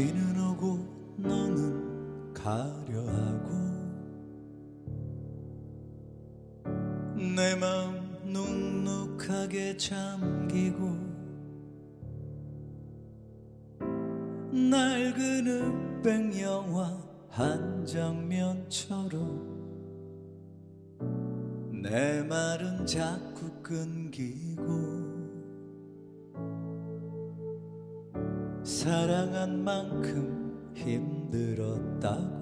비는 오고 너는 가려 하고 내 마음 눅눅하게 잠기고 낡은 흑백 영화 한 장면처럼 내 말은 자꾸 끊기고 사랑한 만큼 힘들었다고.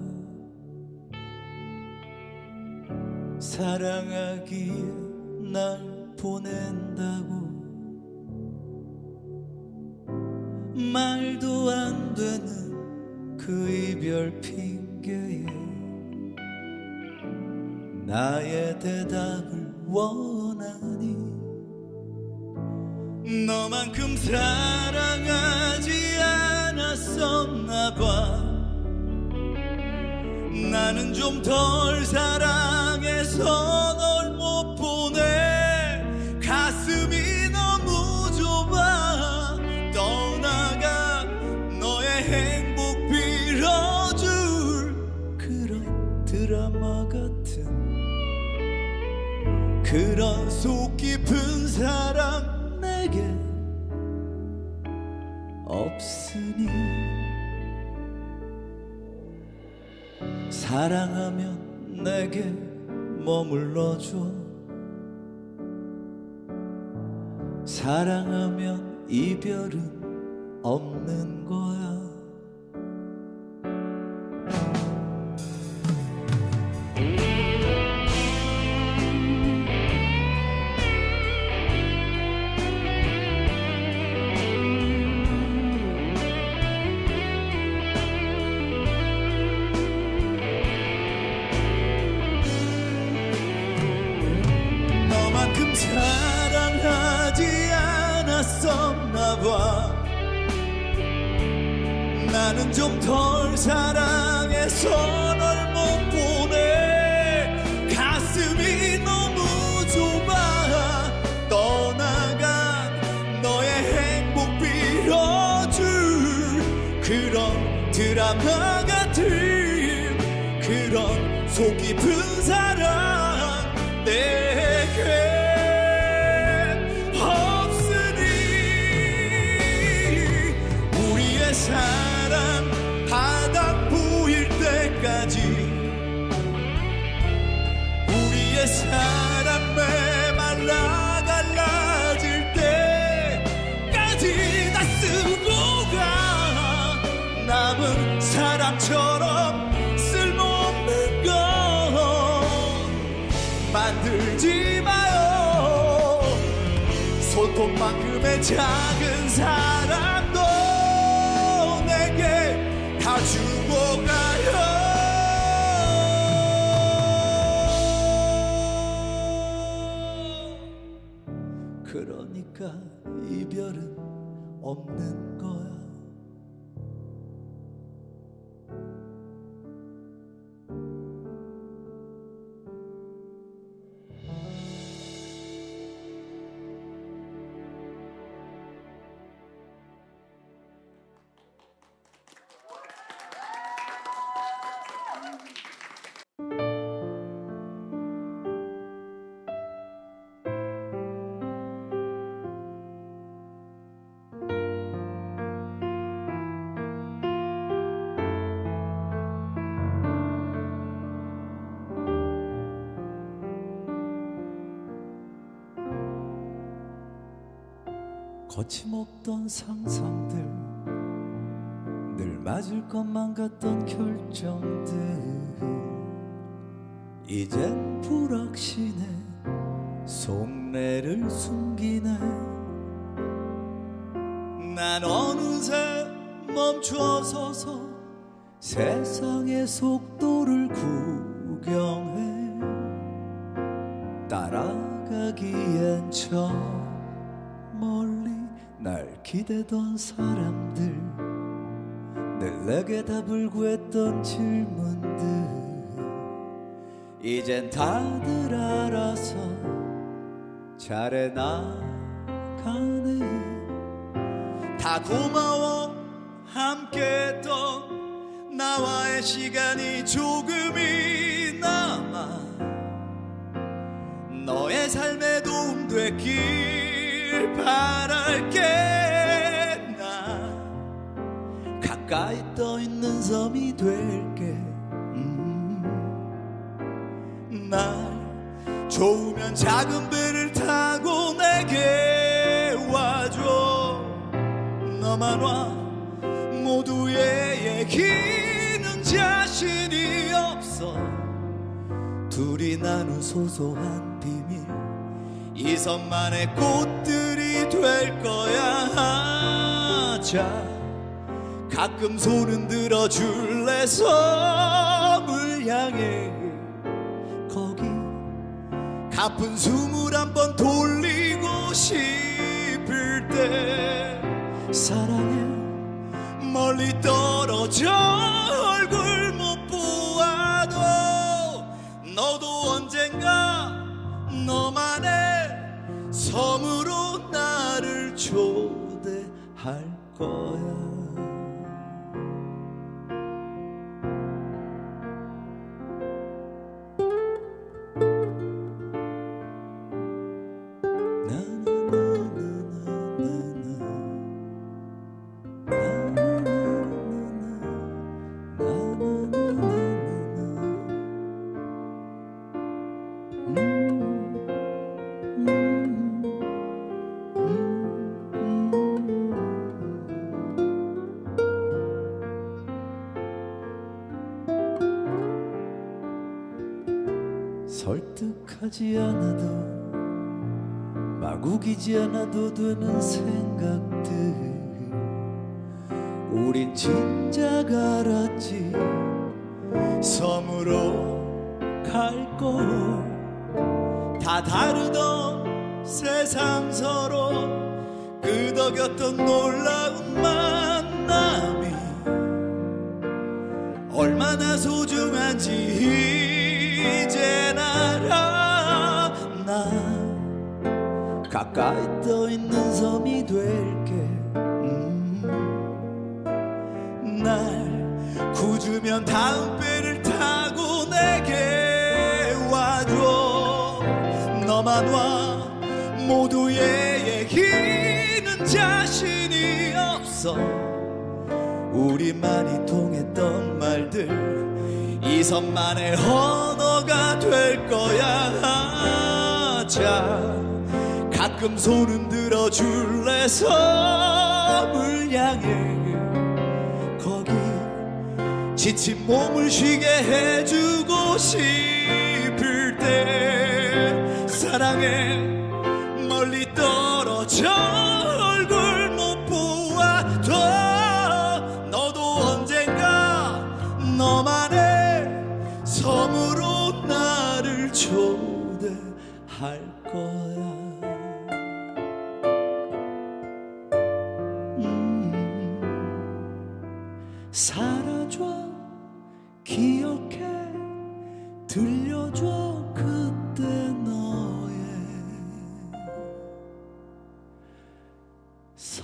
사랑하기에 날 보낸다고. 말도 안 되는 그 이별 핑계에 나의 대답을 원하니 너만큼 사랑하지 않았었나 봐. 나는 좀 덜 사랑해서 널 못 보내. 가슴이 너무 좁아. 떠나가 너의 행복 빌어줄 그런 드라마 같은 그런 속 깊은 사랑 내게 없으니 사랑하면 내게 머물러줘. 사랑하면 이별은 없는 거야 그 작은 사랑도 내게 다 주고 가요. 그러니까 이별은 없는 거야 거침없던 상상들 늘 맞을 것만 같던 결정들. 이젠 불확신해 속내를 숨기네. 난 어느새 멈춰서서 세상의 속도를 구경해. 따라가기엔 저 멀리 날 기대던 사람들 늘 내게 답을 구했던 질문들. 이젠 다들 알아서 잘해 나가네. 다 고마워 함께 했던 나와의 시간이 조금이 남아. 너의 삶에 도움되길 바랄게 나. 가까이 떠 있는 섬이 될게. 음. 날 좋으면 작은 배를 타고 내게 와줘. 너만 와. 모두의 얘기는 자신이 없어. 둘이 나눈 소소한 비밀 이 섬만의 꽃들이 될 거야. 자 가끔 손은 들어줄래? 섬을 향해 거기 가쁜 숨을 한번 돌리고 싶을 때 사랑해 멀리 떨어져 얼굴 못 보아도 너도 언젠가 너만의 섬으로 나를 초대할 거야 하지 않아도 막 우기지 않아도 되는 생각들. 우린 진작 알았지. 섬으로 갈걸 다 다르던 세상 서로 끄덕였던 놀라운 만남이 얼마나 소중한지 가까이 떠 있는 섬이 될게. 음. 날 굳으면 다음 배를 타고 내게 와줘. 너만 와. 모두의 얘기는 자신이 없어. 우리만이 통했던 말들 이 섬만의 언어가 될 거야. 자 가끔 손은 들어 줄래? 섬을 향해 거기 지친 몸을 쉬게 해주고 싶을 때 사랑해 멀리 떨어져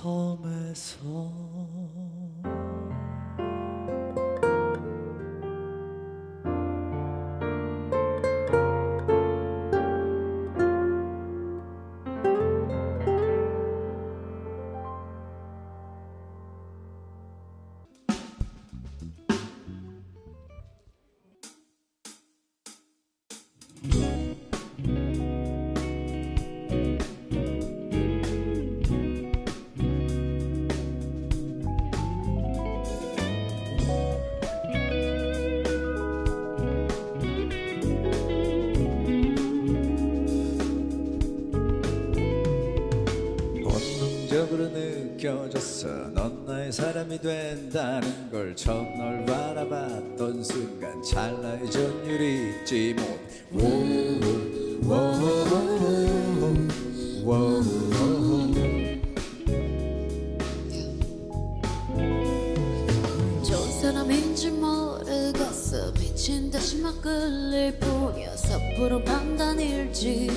섬에서 사람이 된다는 걸 처음 널 바라봤던 순간 찰나의 전율이 잊지 못. 좋은 사람인지 모르겠어. 미친 듯이 막 끌릴 뿐이야 섣부른 판단일지.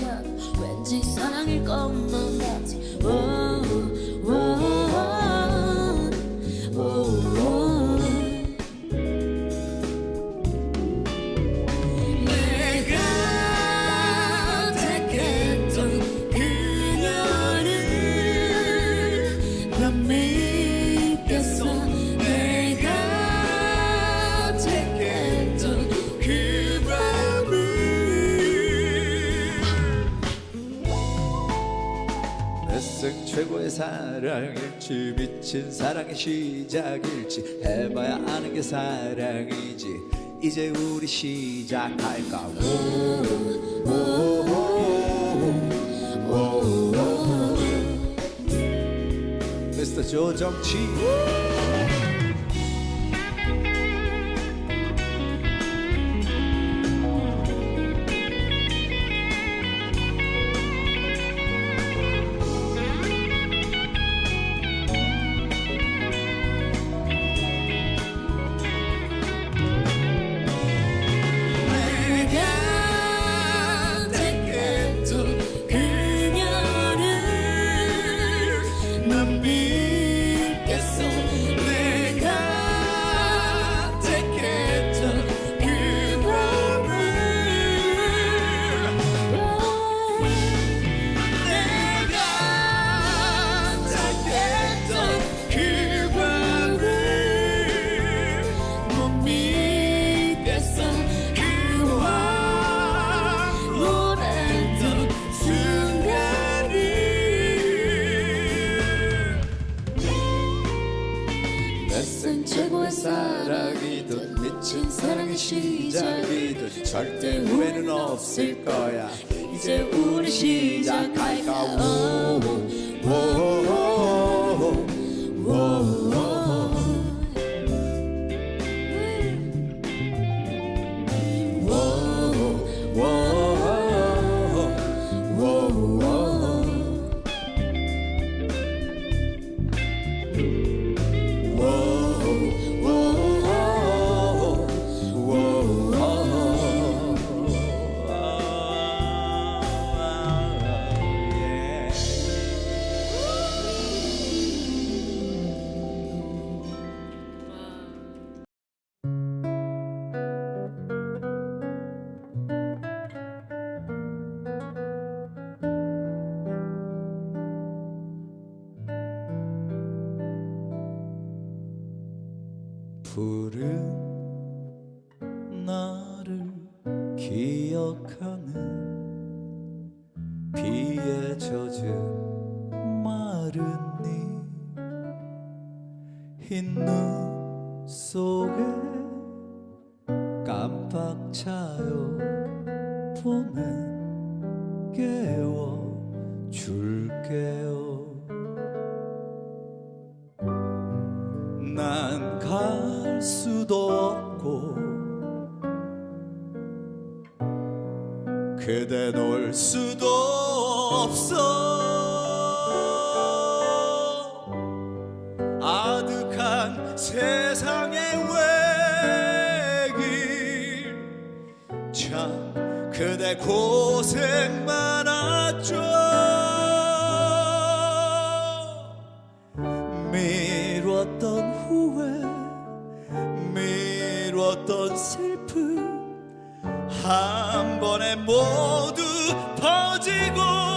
왠지 사랑일 것만 같지 최고의 사랑일지 미친 사랑의 시작일지 해봐야 아는 게 사랑이지. 이제 우리 시작할까? 오, 오, 오, 오, 오. 미스터 조정치 사랑의 시작이든 절대 후회는 없을 거야 이제 우리 시작할까 오, 오, 오, 오, 오, 오, 기억하는 비에 젖은 마른 잎흰눈 속에 깜빡 차요. 보낸 깨워 줄게요. 난 갈 수도 없고 그대 놀 수도 없어. 아득한 세상의 외길. 참 그대 고생 많았죠 한 번에 모두 퍼지고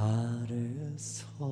아래서.